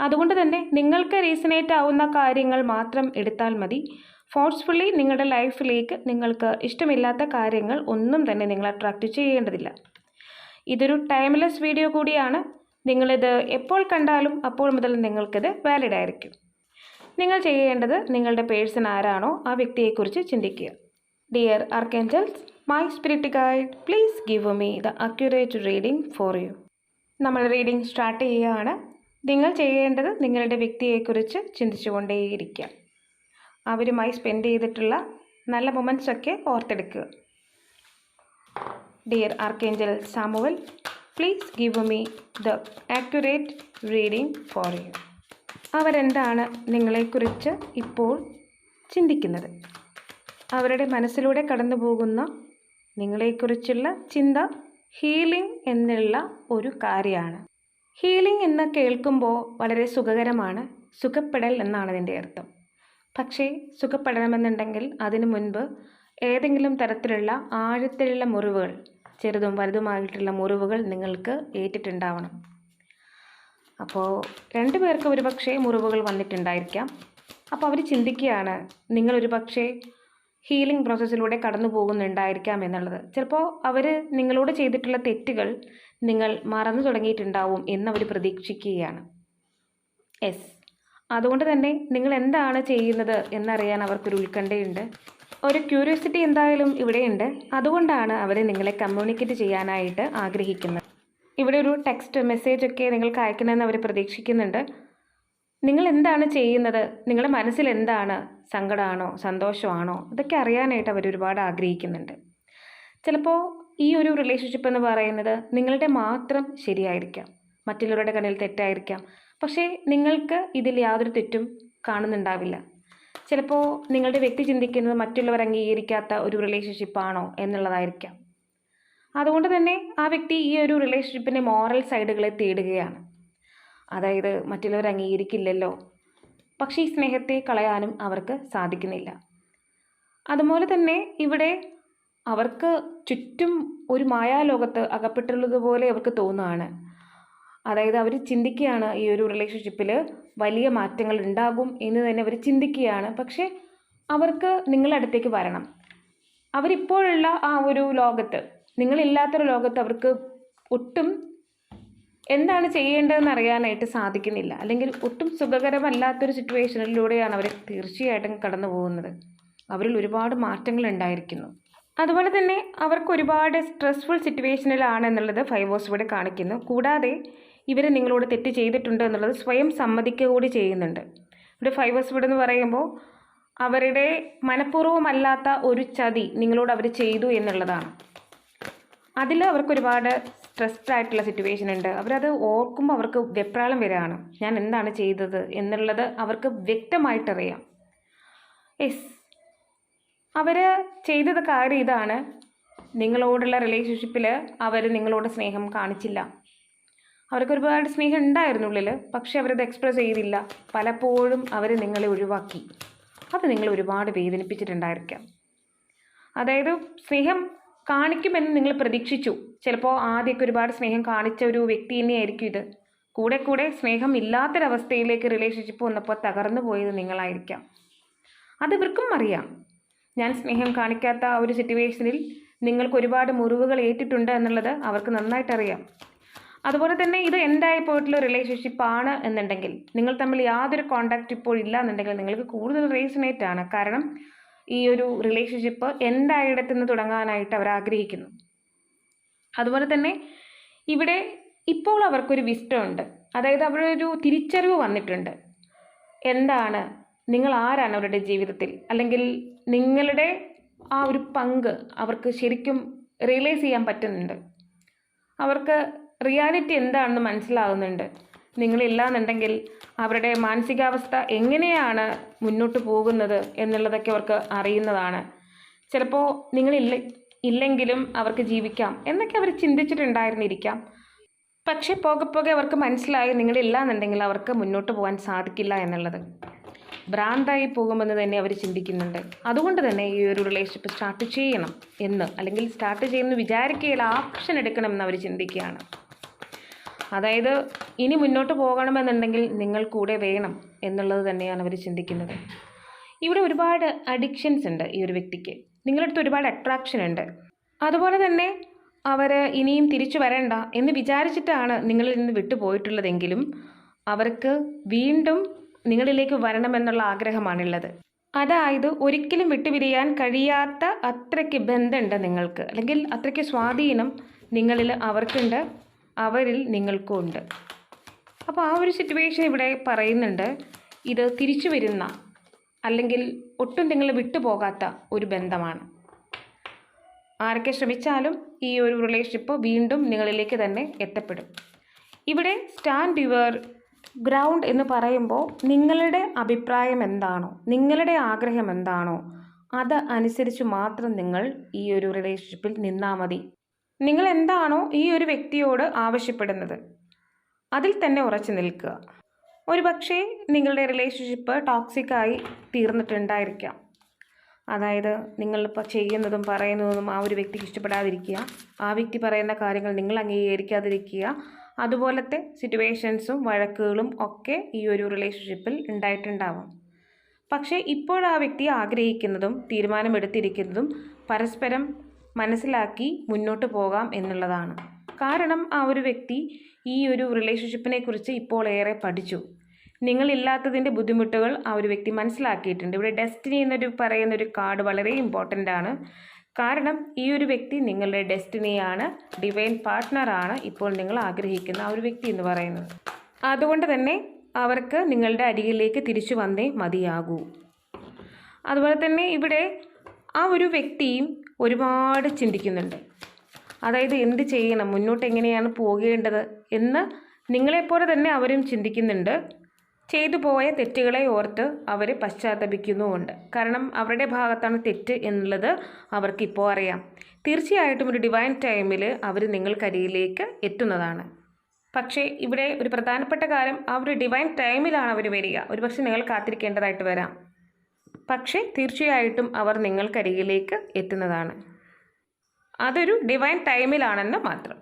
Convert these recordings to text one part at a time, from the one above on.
അതുകൊണ്ട് തന്നെ നിങ്ങൾക്ക് റീസണേറ്റ് ആവുന്ന കാര്യങ്ങൾ മാത്രം എടുത്താൽ മതി. ഫോഴ്സ്ഫുള്ളി നിങ്ങളുടെ ലൈഫിലേക്ക് നിങ്ങൾക്ക് ഇഷ്ടമില്ലാത്ത കാര്യങ്ങൾ ഒന്നും തന്നെ നിങ്ങൾ അട്രാക്റ്റ് ചെയ്യേണ്ടതില്ല. ഇതൊരു ടൈംലെസ് വീഡിയോ കൂടിയാണ്. നിങ്ങളിത് എപ്പോൾ കണ്ടാലും അപ്പോൾ മുതൽ നിങ്ങൾക്കിത് വാലിഡ് ആയിരിക്കും. നിങ്ങൾ ചെയ്യേണ്ടത് നിങ്ങളുടെ പേഴ്സൺ ആരാണോ ആ വ്യക്തിയെക്കുറിച്ച് ചിന്തിക്കുക. Dear archangels my spirit guide please give me the accurate reading for you നമ്മൾ റീഡിംഗ് സ്റ്റാർട്ട് ചെയ്യുകയാണ്. നിങ്ങൾ ചെയ്യേണ്ടത് നിങ്ങളുടെ വ്യക്തിയെക്കുറിച്ച് ചിന്തിച്ചുകൊണ്ടേയിരിക്കുക. അവരുമായി സ്പെൻഡ് ചെയ്തിട്ടുള്ള നല്ല മൊമെന്റ്സ് ഒക്കെ ഓർത്തെടുക്കുക. Dear archangel Samuel please give me the accurate reading for you അവരെന്താണ് നിങ്ങളെക്കുറിച്ച് ഇപ്പോൾ ചിന്തിക്കുന്നത്? അവരുടെ മനസ്സിലൂടെ കടന്നു പോകുന്ന നിങ്ങളെക്കുറിച്ചുള്ള ചിന്ത ഹീലിംഗ് എന്നുള്ള ഒരു കാര്യമാണ്. ഹീലിംഗ് എന്ന് കേൾക്കുമ്പോൾ വളരെ സുഖകരമാണ്. സുഖപ്പെടൽ എന്നാണ് അതിന്റെ അർത്ഥം. പക്ഷേ സുഖപ്പെടണമെന്നുണ്ടെങ്കിൽ അതിനു മുൻപ് ഏതെങ്കിലും തരത്തിലുള്ള ആഴത്തിലുള്ള മുറിവുകൾ ചെറുതും വലുതുമായിട്ടുള്ള മുറിവുകൾ നിങ്ങൾക്ക് ഏറ്റിട്ടുണ്ടാവണം. അപ്പോൾ രണ്ടു പേർക്ക് ഒരുപക്ഷെ മുറിവുകൾ വന്നിട്ടുണ്ടായിരിക്കാം. അപ്പോൾ അവർ ചിന്തിക്കുകയാണ് നിങ്ങൾ പക്ഷേ ഹീലിംഗ് പ്രോസസ്സിലൂടെ കടന്നു പോകുന്നുണ്ടായിരിക്കാം എന്നുള്ളത്. ചിലപ്പോൾ അവർ നിങ്ങളോട് ചെയ്തിട്ടുള്ള തെറ്റുകൾ നിങ്ങൾ മറന്നു തുടങ്ങിയിട്ടുണ്ടാവും എന്നവർ പ്രതീക്ഷിക്കുകയാണ്. എസ് അതുകൊണ്ട് തന്നെ നിങ്ങൾ എന്താണ് ചെയ്യുന്നത് എന്നറിയാൻ അവർക്കൊരു ഉത്കണ്ഠയുണ്ട്. ഒരു ക്യൂരിയോസിറ്റി എന്തായാലും ഇവിടെയുണ്ട്. അതുകൊണ്ടാണ് അവർ നിങ്ങളെ കമ്മ്യൂണിക്കേറ്റ് ചെയ്യാനായിട്ട് ആഗ്രഹിക്കുന്നത്. ഇവിടെ ഒരു ടെക്സ്റ്റ് മെസ്സേജ് ഒക്കെ നിങ്ങൾക്ക് അയക്കണമെന്ന് അവർ പ്രതീക്ഷിക്കുന്നുണ്ട്. നിങ്ങൾ എന്താണ് ചെയ്യുന്നത്? നിങ്ങളുടെ മനസ്സിൽ എന്താണ്? സങ്കടമാണോ? സന്തോഷമാണോ? ഇതൊക്കെ അറിയാനായിട്ട് അവർ ഒരുപാട് ആഗ്രഹിക്കുന്നുണ്ട്. ചിലപ്പോൾ ഈ ഒരു റിലേഷൻഷിപ്പ് എന്ന് പറയുന്നത് നിങ്ങളുടെ മാത്രം ശരിയായിരിക്കാം. മറ്റുള്ളവരുടെ കണ്ണിൽ തെറ്റായിരിക്കാം. പക്ഷേ നിങ്ങൾക്ക് ഇതിൽ യാതൊരു തെറ്റും കാണുന്നുണ്ടാവില്ല. ചിലപ്പോൾ നിങ്ങളുടെ വ്യക്തി ചിന്തിക്കുന്നത് മറ്റുള്ളവർ അംഗീകരിക്കാത്ത ഒരു റിലേഷൻഷിപ്പാണോ എന്നുള്ളതായിരിക്കാം. അതുകൊണ്ട് തന്നെ ആ വ്യക്തി ഈ ഒരു റിലേഷൻഷിപ്പിന്റെ മോറൽ സൈഡുകളെ തേടുകയാണ്. അതായത് മറ്റുള്ളവർ അംഗീകരിക്കില്ലല്ലോ. പക്ഷേ ഈ സ്നേഹത്തെ കളയാനും അവർക്ക് സാധിക്കുന്നില്ല. അതുപോലെ തന്നെ ഇവിടെ അവർക്ക് ചുറ്റും ഒരു മായാലോകത്ത് അകപ്പെട്ടുള്ളതുപോലെ അവർക്ക് തോന്നുകയാണ്. അതായത് അവർ ചിന്തിക്കുകയാണ് ഈ ഒരു റിലേഷൻഷിപ്പിൽ വലിയ മാറ്റങ്ങൾ ഉണ്ടാകും എന്ന് തന്നെ അവർ ചിന്തിക്കുകയാണ്. പക്ഷേ അവർക്ക് നിങ്ങളുടെ അടുത്തേക്ക് വരണം. അവരിപ്പോഴുള്ള ആ ഒരു ലോകത്ത് നിങ്ങളില്ലാത്തൊരു ലോകത്ത് അവർക്ക് ഒട്ടും എന്താണ് ചെയ്യേണ്ടതെന്ന് അറിയാനായിട്ട് സാധിക്കുന്നില്ല. അല്ലെങ്കിൽ ഒട്ടും സുഖകരമല്ലാത്തൊരു സിറ്റുവേഷനിലൂടെയാണ് അവർ തീർച്ചയായിട്ടും കടന്നു പോകുന്നത് അവരിൽ ഒരുപാട് മാറ്റങ്ങൾ ഉണ്ടായിരിക്കുന്നു. അതുപോലെ തന്നെ അവർക്ക് ഒരുപാട് സ്ട്രെസ്ഫുൾ സിറ്റുവേഷനിലാണ് എന്നുള്ളത് ഫൈവോസ് ഇവിടെ കാണിക്കുന്നു. കൂടാതെ ഇവർ നിങ്ങളോട് തെറ്റ് ചെയ്തിട്ടുണ്ട് എന്നുള്ളത് സ്വയം സമ്മതിക്കുക കൂടി ചെയ്യുന്നുണ്ട്. ഇവിടെ ഫൈവോസ് ഇവിടെ എന്ന് പറയുമ്പോൾ അവരുടെ മനഃപൂർവമല്ലാത്ത ഒരു ചതി നിങ്ങളോട് അവർ ചെയ്തു എന്നുള്ളതാണ്. അതിൽ അവർക്ക് ഒരുപാട് സ്ട്രെസ്ഡ് ആയിട്ടുള്ള സിറ്റുവേഷൻ ഉണ്ട്. അവരത് ഓർക്കുമ്പോൾ അവർക്ക് വെപ്രാളം വരികയാണ്. ഞാൻ എന്താണ് ചെയ്തത് എന്നുള്ളത് അവർക്ക് വ്യക്തമായിട്ടറിയാം. യെസ് അവർ ചെയ്തത് കാര്യം ഇതാണ്. നിങ്ങളോടുള്ള റിലേഷൻഷിപ്പിൽ അവർ നിങ്ങളോട് സ്നേഹം കാണിച്ചില്ല. അവർക്ക് ഒരുപാട് സ്നേഹം ഉണ്ടായിരുന്നു ഉള്ളിൽ പക്ഷേ അവരത് എക്സ്പ്രസ് ചെയ്തില്ല. പലപ്പോഴും അവർ നിങ്ങളെ ഒഴിവാക്കി. അത് നിങ്ങളെ ഒരുപാട് വേദനിപ്പിച്ചിട്ടുണ്ടായിരിക്കാം. അതായത് സ്നേഹം കാണിക്കുമെന്ന് നിങ്ങൾ പ്രതീക്ഷിച്ചു. ചിലപ്പോൾ ആദ്യമൊക്കെ ഒരുപാട് സ്നേഹം കാണിച്ച ഒരു വ്യക്തി തന്നെയായിരിക്കും ഇത്. കൂടെ കൂടെ സ്നേഹം ഇല്ലാത്തൊരവസ്ഥയിലേക്ക് റിലേഷൻഷിപ്പ് വന്നപ്പോൾ തകർന്നു പോയത് നിങ്ങളായിരിക്കാം. അത് ഇവർക്കും അറിയാം. ഞാൻ സ്നേഹം കാണിക്കാത്ത ആ ഒരു സിറ്റുവേഷനിൽ നിങ്ങൾക്ക് ഒരുപാട് മുറിവുകൾ ഏറ്റിട്ടുണ്ട് എന്നുള്ളത് അവർക്ക് നന്നായിട്ടറിയാം അതുപോലെ തന്നെ ഇത് എൻഡായി റിലേഷൻഷിപ്പ് ആണ് എന്നുണ്ടെങ്കിൽ നിങ്ങൾ തമ്മിൽ യാതൊരു കോണ്ടാക്റ്റ് ഇപ്പോൾ ഇല്ല എന്നുണ്ടെങ്കിൽ നിങ്ങൾക്ക് കൂടുതൽ റീസണേറ്റ് ആണ്. കാരണം ഈ ഒരു റിലേഷൻഷിപ്പ് എൻഡായിടത്തു നിന്ന് തുടങ്ങാനായിട്ട് അവർ ആഗ്രഹിക്കുന്നു. അതുപോലെ തന്നെ ഇവിടെ ഇപ്പോൾ അവർക്കൊരു വിസ്റ്റം ഉണ്ട്. അതായത് അവരൊരു തിരിച്ചറിവ് വന്നിട്ടുണ്ട്. എന്താണ് നിങ്ങൾ ആരാണ് അവരുടെ ജീവിതത്തിൽ? അല്ലെങ്കിൽ നിങ്ങളുടെ ആ ഒരു പങ്ക് അവർക്ക് ശരിക്കും റിയലൈസ് ചെയ്യാൻ പറ്റുന്നുണ്ട്. അവർക്ക് റിയാലിറ്റി എന്താണെന്ന് മനസ്സിലാകുന്നുണ്ട് നിങ്ങളില്ലാന്നുണ്ടെങ്കിൽ അവരുടെ മാനസികാവസ്ഥ എങ്ങനെയാണ് മുന്നോട്ട് പോകുന്നത് എന്നുള്ളതൊക്കെ അവർക്ക് അറിയുന്നതാണ്. ചിലപ്പോൾ നിങ്ങളില്ല ഇല്ലെങ്കിലും അവർക്ക് ജീവിക്കാം എന്നൊക്കെ അവർ ചിന്തിച്ചിട്ടുണ്ടായിരുന്നിരിക്കാം. പക്ഷേ പോകെ പോകെ അവർക്ക് മനസ്സിലായി നിങ്ങളില്ലാന്നുണ്ടെങ്കിൽ അവർക്ക് മുന്നോട്ട് പോകാൻ സാധിക്കില്ല എന്നുള്ളത്. ഭ്രാന്തായി പോകുമെന്ന് തന്നെ അവർ ചിന്തിക്കുന്നുണ്ട്. അതുകൊണ്ട് തന്നെ ഈ ഒരു റിലേഷൻഷിപ്പ് സ്റ്റാർട്ട് ചെയ്യണം എന്ന് അല്ലെങ്കിൽ സ്റ്റാർട്ട് ചെയ്യുമെന്ന് വിചാരിക്കുകയില്ല ആക്ഷൻ എടുക്കണമെന്ന് അവർ ചിന്തിക്കുകയാണ്. അതായത് ഇനി മുന്നോട്ട് പോകണമെന്നുണ്ടെങ്കിൽ നിങ്ങൾ കൂടെ വേണം എന്നുള്ളത് തന്നെയാണ് അവർ ചിന്തിക്കുന്നത്. ഇവിടെ ഒരുപാട് അഡിക്ഷൻസ് ഉണ്ട് ഈ ഒരു വ്യക്തിക്ക്. നിങ്ങളടുത്ത് ഒരുപാട് അട്രാക്ഷൻ ഉണ്ട്. അതുപോലെ തന്നെ അവർ ഇനിയും തിരിച്ചു വരണ്ട എന്ന് വിചാരിച്ചിട്ടാണ് നിങ്ങളിൽ നിന്ന് വിട്ടുപോയിട്ടുള്ളതെങ്കിലും അവർക്ക് വീണ്ടും നിങ്ങളിലേക്ക് വരണമെന്നുള്ള ആഗ്രഹമാണുള്ളത്. അതായത് ഒരിക്കലും വിട്ടുപിരിയാൻ കഴിയാത്ത അത്രയ്ക്ക് ബന്ധമുണ്ട് നിങ്ങൾക്ക്. അല്ലെങ്കിൽ അത്രയ്ക്ക് സ്വാധീനം നിങ്ങളിൽ അവർക്കുണ്ട് അവരിൽ നിങ്ങൾക്കും ഉണ്ട്. അപ്പോൾ ആ ഒരു സിറ്റുവേഷൻ ഇവിടെ പറയുന്നുണ്ട്. ഇത് തിരിച്ചു വരുന്ന അല്ലെങ്കിൽ ഒട്ടും നിങ്ങൾ വിട്ടുപോകാത്ത ഒരു ബന്ധമാണ്. ആരൊക്കെ ശ്രമിച്ചാലും ഈ ഒരു റിലേഷൻഷിപ്പ് വീണ്ടും നിങ്ങളിലേക്ക് തന്നെ എത്തപ്പെടും. ഇവിടെ സ്റ്റാൻഡ് യുവർ ഗ്രൗണ്ട് എന്ന് പറയുമ്പോൾ നിങ്ങളുടെ അഭിപ്രായം എന്താണോ നിങ്ങളുടെ ആഗ്രഹം എന്താണോ അത് അനുസരിച്ച് മാത്രം നിങ്ങൾ ഈ ഒരു റിലേഷൻഷിപ്പിൽ നിന്നാൽ മതി. നിങ്ങൾ എന്താണോ ഈ ഒരു വ്യക്തിയോട് ആവശ്യപ്പെടുന്നത് അതിൽ തന്നെ ഉറച്ചു നിൽക്കുക. ഒരു പക്ഷേ നിങ്ങളുടെ റിലേഷൻഷിപ്പ് ടോക്സിക്കായി തീർന്നിട്ടുണ്ടായിരിക്കാം. അതായത് നിങ്ങളിപ്പോൾ ചെയ്യുന്നതും പറയുന്നതും ആ ഒരു വ്യക്തിക്ക് ഇഷ്ടപ്പെടാതിരിക്കുക ആ വ്യക്തി പറയുന്ന കാര്യങ്ങൾ നിങ്ങൾ അംഗീകരിക്കാതിരിക്കുക അതുപോലത്തെ സിറ്റുവേഷൻസും വഴക്കുകളും ഒക്കെ ഈ ഒരു റിലേഷൻഷിപ്പിൽ ഉണ്ടായിട്ടുണ്ടാവാം. പക്ഷേ ഇപ്പോൾ ആ വ്യക്തി ആഗ്രഹിക്കുന്നതും തീരുമാനമെടുത്തിരിക്കുന്നതും പരസ്പരം മനസ്സിലാക്കി മുന്നോട്ട് പോകാം എന്നുള്ളതാണ്. കാരണം ആ ഒരു വ്യക്തി ഈ ഒരു റിലേഷൻഷിപ്പിനെ കുറിച്ച് ഇപ്പോൾ ഏറെ പഠിച്ചു. നിങ്ങളില്ലാത്തതിന്റെ ബുദ്ധിമുട്ടുകൾ ആ ഒരു വ്യക്തി മനസ്സിലാക്കിയിട്ടുണ്ട്. ഇവിടെ ഡെസ്റ്റിനി എന്നൊരു പറയുന്നൊരു കാർഡ് വളരെ ഇമ്പോർട്ടന്റ് ആണ്. കാരണം ഈ ഒരു വ്യക്തി നിങ്ങളുടെ ഡെസ്റ്റിനിയാണ് ഡിവൈൻ പാർട്ട്ണറാണ് ഇപ്പോൾ നിങ്ങൾ ആഗ്രഹിക്കുന്ന ആ ഒരു വ്യക്തി എന്ന് പറയുന്നത്. അതുകൊണ്ട് തന്നെ അവർക്ക് നിങ്ങളുടെ അരികിലേക്ക് തിരിച്ചു വന്നേ മതിയാകൂ. അതുപോലെ തന്നെ ഇവിടെ ആ ഒരു വ്യക്തിയും ഒരുപാട് ചിന്തിക്കുന്നുണ്ട്. അതായത് എന്ത് ചെയ്യണം? മുന്നോട്ട് എങ്ങനെയാണ് പോകേണ്ടത് എന്ന് നിങ്ങളെപ്പോലെ തന്നെ അവരും ചിന്തിക്കുന്നുണ്ട്. ചെയ്തു പോയ തെറ്റുകളെ ഓർത്ത് അവർ പശ്ചാത്തപിക്കുന്നുമുണ്ട്. കാരണം അവരുടെ ഭാഗത്താണ് തെറ്റ് എന്നുള്ളത് അവർക്കിപ്പോൾ അറിയാം. തീർച്ചയായിട്ടും ഒരു ഡിവൈൻ ടൈമിൽ അവർ നിങ്ങൾക്കരിയിലേക്ക് എത്തുന്നതാണ്. പക്ഷേ ഇവിടെ ഒരു പ്രധാനപ്പെട്ട കാര്യം ആ ഒരു ഡിവൈൻ ടൈമിലാണ് അവർ വരിക. ഒരുപക്ഷെ നിങ്ങൾ കാത്തിരിക്കേണ്ടതായിട്ട് വരാം. പക്ഷേ തീർച്ചയായിട്ടും അവർ നിങ്ങൾക്കരികിലേക്ക് എത്തുന്നതാണ്. അതൊരു ഡിവൈൻ ടൈമിലാണെന്ന് മാത്രം.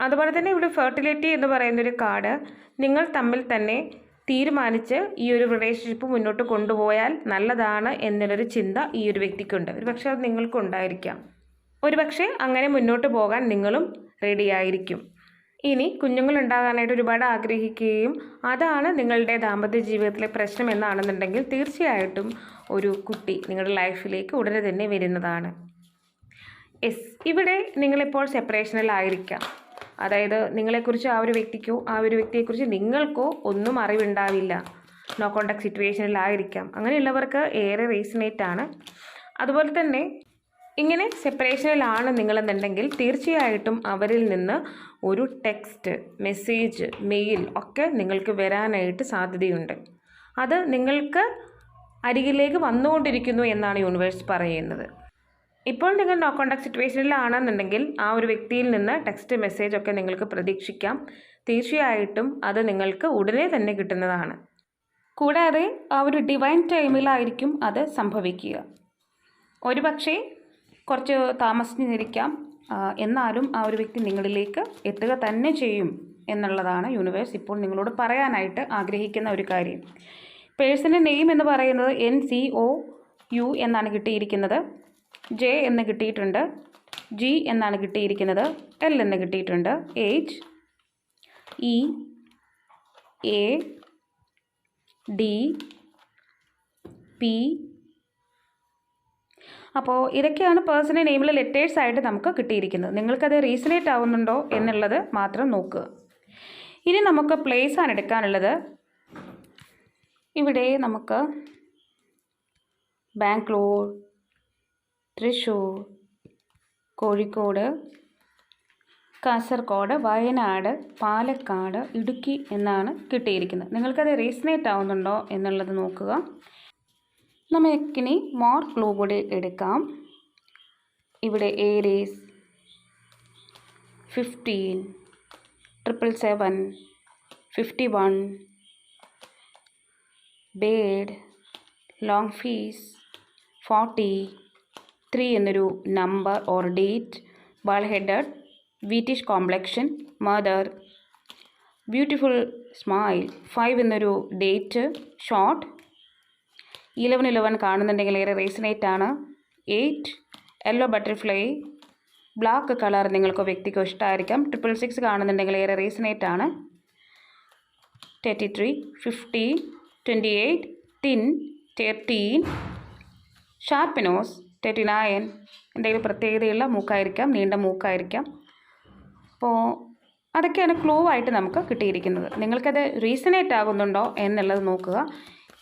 അതുപോലെ തന്നെ ഇവിടെ ഫെർട്ടിലിറ്റി എന്ന് പറയുന്നൊരു കാർഡ് നിങ്ങൾ തമ്മിൽ തന്നെ തീരുമാനിച്ച് ഈ ഒരു റിലേഷൻഷിപ്പ് മുന്നോട്ട് കൊണ്ടുപോയാൽ നല്ലതാണ് എന്നുള്ളൊരു ചിന്ത ഈ ഒരു വ്യക്തിക്കുണ്ട്. ഒരു പക്ഷേ അത് നിങ്ങൾക്കും ഉണ്ടായിരിക്കാം ഒരു പക്ഷേ അങ്ങനെ മുന്നോട്ട് പോകാൻ നിങ്ങളും റെഡിയായിരിക്കും ഇനി കുഞ്ഞുങ്ങൾ ഉണ്ടാകാനായിട്ട് ഒരുപാട് ആഗ്രഹിക്കുകയും അതാണ് നിങ്ങളുടെ ദാമ്പത്യ ജീവിതത്തിലെ പ്രശ്നം എന്നാണെന്നുണ്ടെങ്കിൽ തീർച്ചയായിട്ടും ഒരു കുട്ടി നിങ്ങളുടെ ലൈഫിലേക്ക് ഉടനെ തന്നെ വരുന്നതാണ്. എസ് ഇവിടെ നിങ്ങളിപ്പോൾ സെപ്പറേഷനിലായിരിക്കാം അതായത് നിങ്ങളെക്കുറിച്ച് ആ ഒരു വ്യക്തിക്കോ ആ ഒരു വ്യക്തിയെക്കുറിച്ച് നിങ്ങൾക്കോ ഒന്നും അറിവുണ്ടാവില്ല. നോ കോണ്ടാക്ട് സിറ്റുവേഷനിലായിരിക്കാം അങ്ങനെയുള്ളവർക്ക് ഏറെ റീസണേറ്റ് ആണ്. അതുപോലെ തന്നെ ഇങ്ങനെ സെപ്പറേഷനിലാണ് നിങ്ങളെന്നുണ്ടെങ്കിൽ തീർച്ചയായിട്ടും അവരിൽ നിന്ന് ഒരു ടെക്സ്റ്റ് മെസ്സേജ് മെയിൽ ഒക്കെ നിങ്ങൾക്ക് വരാനായിട്ട് സാധ്യതയുണ്ട്. അത് നിങ്ങൾക്ക് അരികിലേക്ക് വന്നുകൊണ്ടിരിക്കുന്നു എന്നാണ് യൂണിവേഴ്സ് പറയുന്നത്. ഇപ്പോൾ നിങ്ങൾ നോ കോണ്ടാക്ട് സിറ്റുവേഷനിലാണെന്നുണ്ടെങ്കിൽ ആ ഒരു വ്യക്തിയിൽ നിന്ന് ടെക്സ്റ്റ് മെസ്സേജ് ഒക്കെ നിങ്ങൾക്ക് പ്രതീക്ഷിക്കാം. തീർച്ചയായിട്ടും അത് നിങ്ങൾക്ക് ഉടനെ തന്നെ കിട്ടുന്നതാണ്. കൂടാതെ ആ ഒരു ഡിവൈൻ ടൈമിലായിരിക്കും അത് സംഭവിക്കുക. ഒരു പക്ഷേ കുറച്ച് താമസിച്ചിരിക്കാം എന്നാലും ആ ഒരു വ്യക്തി നിങ്ങളിലേക്ക് എത്തുക തന്നെ ചെയ്യും എന്നുള്ളതാണ് യൂണിവേഴ്സ് ഇപ്പോൾ നിങ്ങളോട് പറയാനായിട്ട് ആഗ്രഹിക്കുന്ന ഒരു കാര്യം. പേഴ്സണൽ നെയിം എന്ന് പറയുന്നത് എൻ സി ഒ യു എന്നാണ് കിട്ടിയിരിക്കുന്നത്. ജെ എന്ന് കിട്ടിയിട്ടുണ്ട്. ജി എന്നാണ് കിട്ടിയിരിക്കുന്നത്. എൽ എന്ന് കിട്ടിയിട്ടുണ്ട്. H E A D P അപ്പോൾ ഇതൊക്കെയാണ് പേഴ്സണൽ നെയിമിലെ ലെറ്റേഴ്സ് ആയിട്ട് നമുക്ക് കിട്ടിയിരിക്കുന്നത്. നിങ്ങൾക്കത് റീസണേറ്റ് ആവുന്നുണ്ടോ എന്നുള്ളത് മാത്രം നോക്കുക. ഇനി നമുക്ക് പ്ലേസ് ആണ് എടുക്കാനുള്ളത്. ഇവിടെ നമുക്ക് ബാംഗ്ലൂർ തൃശ്ശൂർ കോഴിക്കോട് കാസർഗോഡ് വയനാട് പാലക്കാട് ഇടുക്കി എന്നാണ് കിട്ടിയിരിക്കുന്നത്. നിങ്ങൾക്കത് റീസണേറ്റ് ആവുന്നുണ്ടോ എന്നുള്ളത് നോക്കുക. നമുക്കിനി മോർ ക്ലൂ കൂടി എടുക്കാം. ഇവിടെ Aries fifteen triple seven fifty one bird long fees forty three എന്നൊരു number or date bald headed wheatish complexion mother beautiful smile five എന്നൊരു ഡേറ്റ് ഷോർട്ട് ഇലവൻ ഇലവൻ കാണുന്നുണ്ടെങ്കിൽ ഏറെ റീസണേറ്റ് ആണ്. Eight yellow butterfly black colour നിങ്ങൾക്ക് വ്യക്തിക്കോ ഇഷ്ടമായിരിക്കാം triple six കാണുന്നുണ്ടെങ്കിൽ ഏറെ റീസണേറ്റ് ആണ്. Thirty three fifty twenty eight thin thirteen sharp nose thirty nine എന്തെങ്കിലും പ്രത്യേകതയുള്ള മൂക്കായിരിക്കാം നീണ്ട മൂക്കായിരിക്കാം. അപ്പോൾ അതൊക്കെയാണ് ക്ലൂ ആയിട്ട് നമുക്ക് കിട്ടിയിരിക്കുന്നത്. നിങ്ങൾക്കത് റീസണേറ്റ് ആകുന്നുണ്ടോ എന്നുള്ളത് നോക്കുക.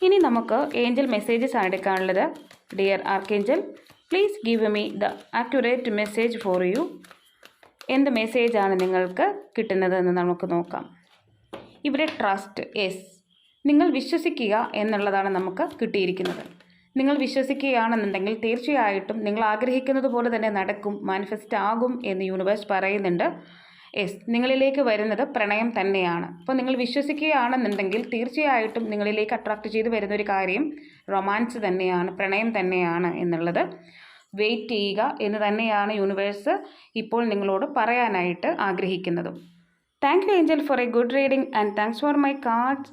ഇനി നമുക്ക് ഏഞ്ചൽ മെസ്സേജസ് ആണ് എടുക്കാനുള്ളത്. Dear archangel please give me the accurate message for you എന്ത് മെസ്സേജാണ് നിങ്ങൾക്ക് കിട്ടുന്നത് എന്ന് നമുക്ക് നോക്കാം. ഇവിടെ ട്രസ്റ്റ് യെസ് നിങ്ങൾ വിശ്വസിക്കുക എന്നുള്ളതാണ് നമുക്ക് കിട്ടിയിരിക്കുന്നത്. നിങ്ങൾ വിശ്വസിക്കുകയാണെന്നുണ്ടെങ്കിൽ തീർച്ചയായിട്ടും നിങ്ങൾ ആഗ്രഹിക്കുന്നത് പോലെ തന്നെ നടക്കും മാനിഫെസ്റ്റ് ആകും എന്ന് യൂണിവേഴ്സ് പറയുന്നുണ്ട്. എസ് നിങ്ങളിലേക്ക് വരുന്നത് പ്രണയം തന്നെയാണ്. അപ്പോൾ നിങ്ങൾ വിശ്വസിക്കുകയാണെന്നുണ്ടെങ്കിൽ തീർച്ചയായിട്ടും നിങ്ങളിലേക്ക് അട്രാക്റ്റ് ചെയ്ത് വരുന്ന ഒരു കാര്യം റൊമാൻസ് തന്നെയാണ് പ്രണയം തന്നെയാണ് എന്നുള്ളത്. വെയിറ്റ് ചെയ്യുക എന്ന് തന്നെയാണ് യൂണിവേഴ്സ് ഇപ്പോൾ നിങ്ങളോട് പറയാനായിട്ട് ആഗ്രഹിക്കുന്നതും. Thank you angel for a good reading and thanks for my cards